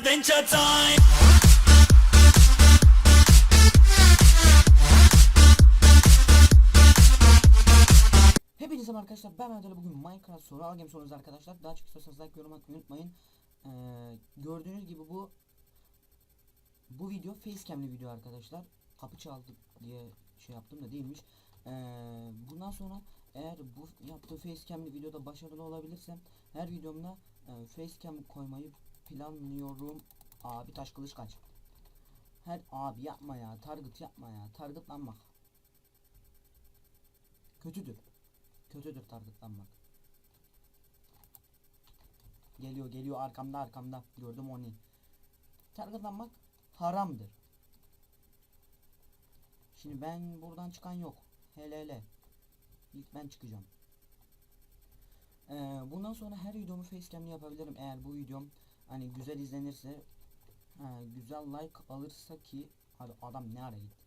adventure time. Hepinize arkadaşlar ben Mehmet bugün Minecraft soru al game sorunuzu arkadaşlar. Daha çok istiyorsanız like yorum atmayı unutmayın. Ee, gördüğünüz gibi bu bu video facecam'li video arkadaşlar. Kapı çaldı diye şey yaptım da değilmiş. Ee, bundan sonra eğer bu yaptığı facecam'li videoda başarılı olabilirsem her videomda e, facecam koymayı planlıyorum abi taş kılıç kaç her abi yapma ya target yapma ya targetlanmak kötüdür Kötüdür targetlanmak. Geliyor geliyor arkamda arkamda. Gördüm onu. Targetlanmak haramdır. Şimdi ben buradan çıkan yok. Hele hele. İlk ben çıkacağım. Ee, bundan sonra her videomu facecam'li yapabilirim eğer bu videom hani güzel izlenirse ha, güzel like alırsa ki hadi adam ne ara gitti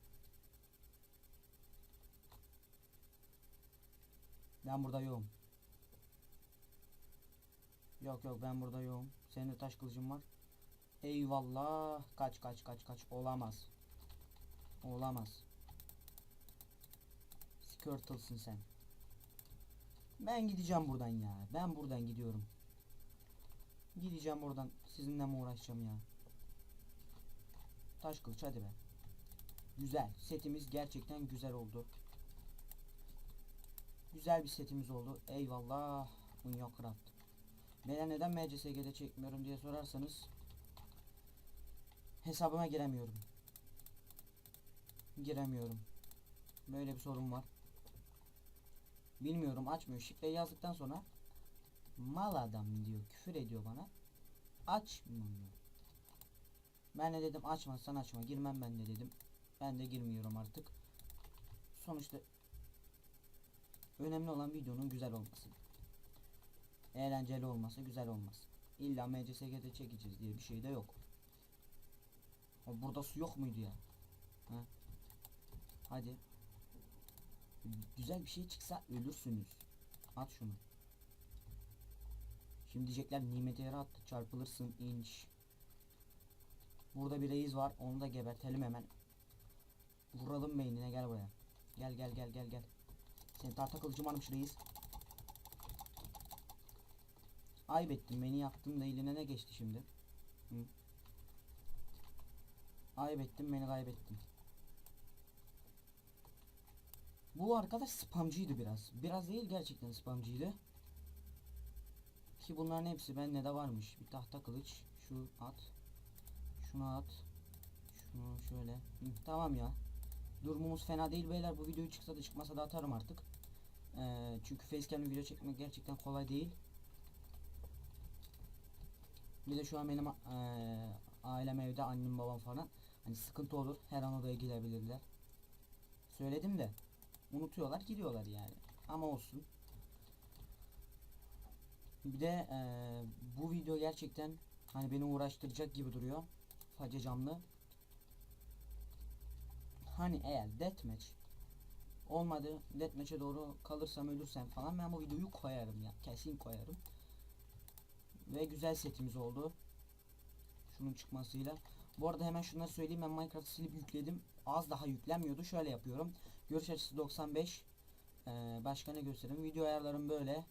Ben burada yoğum. Yok yok ben burada yoğum. Senin de taş kılıcın var. Eyvallah. Kaç kaç kaç kaç. Olamaz. Olamaz. Skirtlesın sen. Ben gideceğim buradan ya. Ben buradan gidiyorum. Gideceğim buradan. Sizinle mi uğraşacağım ya? Taş kılıç hadi be. Güzel. Setimiz gerçekten güzel oldu. Güzel bir setimiz oldu. Eyvallah. Unyocraft. Bana neden MCSG'de çekmiyorum diye sorarsanız hesabıma giremiyorum. Giremiyorum. Böyle bir sorun var. Bilmiyorum açmıyor. Şifreyi yazdıktan sonra mal adam diyor. Küfür ediyor bana. Açmıyor. Ben de dedim açmazsan açma. Girmem ben de dedim. Ben de girmiyorum artık. Sonuçta Önemli olan videonun güzel olması. Eğlenceli olması, güzel olması. İlla MCSG'de çekeceğiz diye bir şey de yok. Burada su yok muydu ya? Ha? Hadi. Güzel bir şey çıksa ölürsünüz. At şunu. Şimdi diyecekler nimete yere attı çarpılırsın inç. Burada bir reis var onu da gebertelim hemen. Vuralım beynine gel buraya. Gel gel gel gel gel. Senin tahta kılıcım varmış reis. Ayıp ettin beni yaktın da eline ne geçti şimdi? Hı? Ayıp ettin beni kaybettin. Bu arkadaş spamcıydı biraz. Biraz değil gerçekten spamcıydı. Ki bunların hepsi bende de varmış. Bir tahta kılıç. Şu at. Şunu at. Şunu şöyle. Hı, tamam ya. Durumumuz fena değil beyler. Bu videoyu çıksa da çıkmasa da atarım artık. Ee, çünkü facecam'le video çekmek gerçekten kolay değil. Bir de şu an benim ee, ailem evde annem babam falan. Hani sıkıntı olur. Her an odaya girebilirler. Söyledim de unutuyorlar gidiyorlar yani. Ama olsun. Bir de ee, bu video gerçekten hani beni uğraştıracak gibi duruyor. Face camlı. Hani eğer deathmatch olmadı deathmatch'e doğru kalırsam ölürsem falan ben bu videoyu koyarım ya. Kesin koyarım. Ve güzel setimiz oldu. Şunun çıkmasıyla. Bu arada hemen şunları söyleyeyim ben Minecraft'ı silip yükledim. Az daha yüklenmiyordu şöyle yapıyorum. Görüş açısı 95 ee, başka ne göstereyim video ayarlarım böyle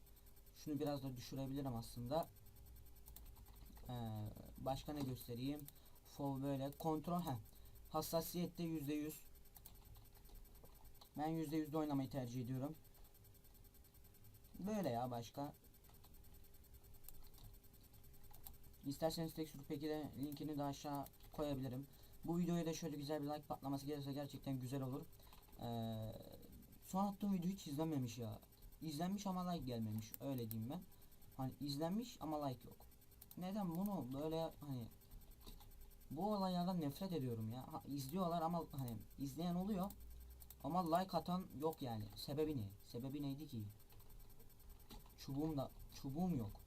şunu biraz da düşürebilirim aslında ee, başka ne göstereyim Fov böyle kontrol he hassasiyette %100 ben %100'de oynamayı tercih ediyorum. Böyle ya başka. İsterseniz tekstür peki de linkini de aşağı koyabilirim. Bu videoya da şöyle güzel bir like patlaması gelirse gerçekten güzel olur. Ee, son attığım video hiç izlenmemiş ya. İzlenmiş ama like gelmemiş. Öyle diyeyim ben. Hani izlenmiş ama like yok. Neden bunu böyle hani bu olaylardan nefret ediyorum ya. Ha, izliyorlar ama hani izleyen oluyor. Ama like atan yok yani. Sebebi ne? Sebebi neydi ki? Çubuğum da çubuğum yok.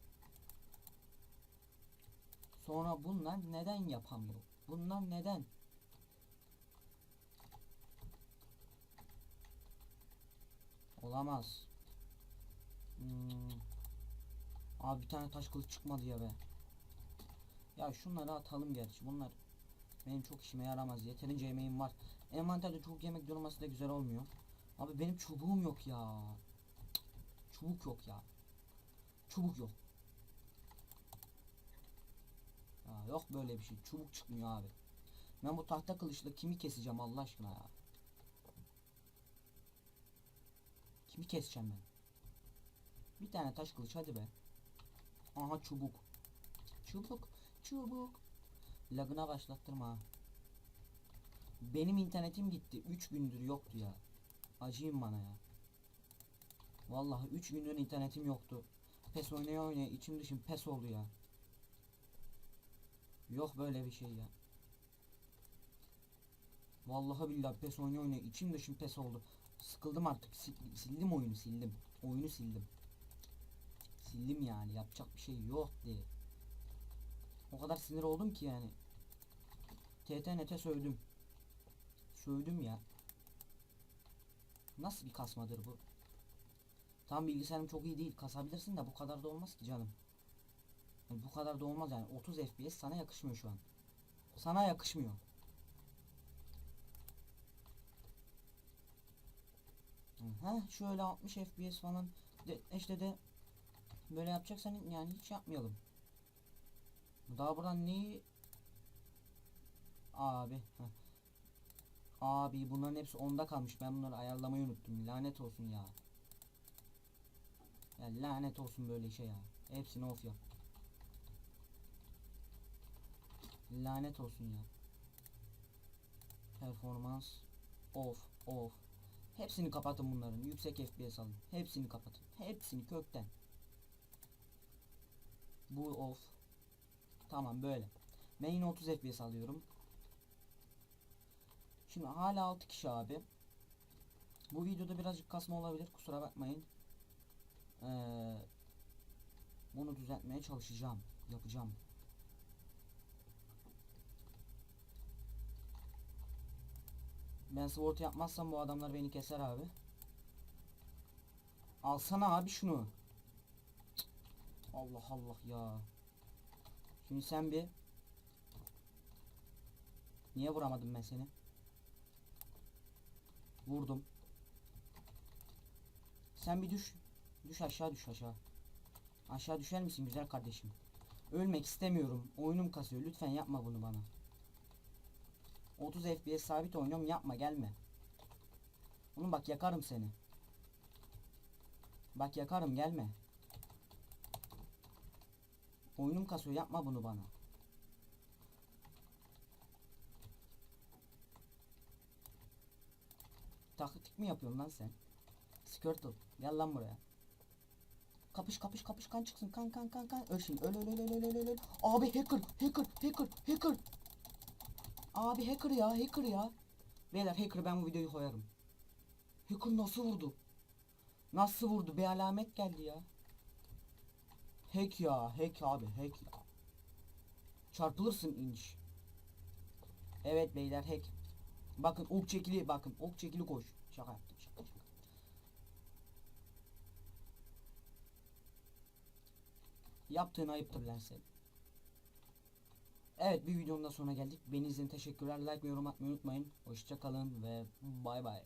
Sonra bunlar neden yapamıyor? Bunlar neden? Olamaz. Hmm. Abi bir tane taş kılıç çıkmadı ya be. Ya şunları atalım gerçi. Bunlar benim çok işime yaramaz. Yeterince yemeğim var. Envanterde çok yemek durması da güzel olmuyor. Abi benim çubuğum yok ya. Çubuk yok ya. Çubuk yok. Ya yok böyle bir şey. Çubuk çıkmıyor abi. Ben bu tahta kılıçla kimi keseceğim Allah aşkına ya. Kimi keseceğim ben? Bir tane taş kılıç hadi be. Aha çubuk. Çubuk. Çubuk. Lagına başlattırma. Benim internetim gitti. 3 gündür yoktu ya. Acıyın bana ya. Vallahi 3 gündür internetim yoktu. Pes oynaya oynaya içim dışım pes oldu ya. Yok böyle bir şey ya. Vallahi billahi pes oynaya oynaya içim dışım pes oldu. Sıkıldım artık. Sil- sildim oyunu sildim. Oyunu sildim. Sildim yani yapacak bir şey yok diye. O kadar sinir oldum ki yani. TTNT sövdüm. Sövdüm ya. Nasıl bir kasmadır bu? Tam bilgisayarım çok iyi değil. Kasabilirsin de bu kadar da olmaz ki canım. Yani bu kadar da olmaz yani. 30 FPS sana yakışmıyor şu an. Sana yakışmıyor. Ha şöyle 60 FPS falan. De, işte de böyle yapacaksan yani hiç yapmayalım. Daha buradan neyi Abi heh. Abi bunların hepsi onda kalmış. Ben bunları ayarlamayı unuttum. Lanet olsun ya. Ya lanet olsun böyle şey ya. Hepsini off yap. Lanet olsun ya. Performans off off. Hepsini kapatın bunların. Yüksek FPS alın. Hepsini kapatın. Hepsini kökten. Bu off. Tamam böyle. Ben yine 30 FPS alıyorum. Şimdi hala 6 kişi abi. Bu videoda birazcık kasma olabilir. Kusura bakmayın. Ee, bunu düzeltmeye çalışacağım. Yapacağım. Ben sword yapmazsam bu adamlar beni keser abi. Alsana abi şunu. Allah Allah ya. Şimdi sen bir Niye vuramadım ben seni? Vurdum. Sen bir düş. Düş aşağı düş aşağı. Aşağı düşer misin güzel kardeşim? Ölmek istemiyorum. Oyunum kasıyor. Lütfen yapma bunu bana. 30 FPS sabit oynuyorum. Yapma gelme. Oğlum bak yakarım seni. Bak yakarım gelme. Oyunum kasıyor. Yapma bunu bana. Taktik mi yapıyorsun lan sen? Skirtle. Gel lan buraya. Kapış kapış kapış kan çıksın. Kan kan kan kan. Öl. Öl öl öl öl öl öl öl. Abi hacker. Hacker. Hacker. Hacker. Abi hacker ya. Hacker ya. Beyler hacker ben bu videoyu koyarım. Hacker nasıl vurdu? Nasıl vurdu? Bir alamet geldi ya. Hack ya hack abi hack ya. Çarpılırsın inç. Evet beyler hack. Bakın ok çekili bakın ok çekili koş. Şaka yaptım şaka şaka. Yaptığın ayıptır lan sen. Evet bir videonun da sonuna geldik. Beni için teşekkürler. Like ve yorum atmayı unutmayın. Hoşça kalın ve bay bay.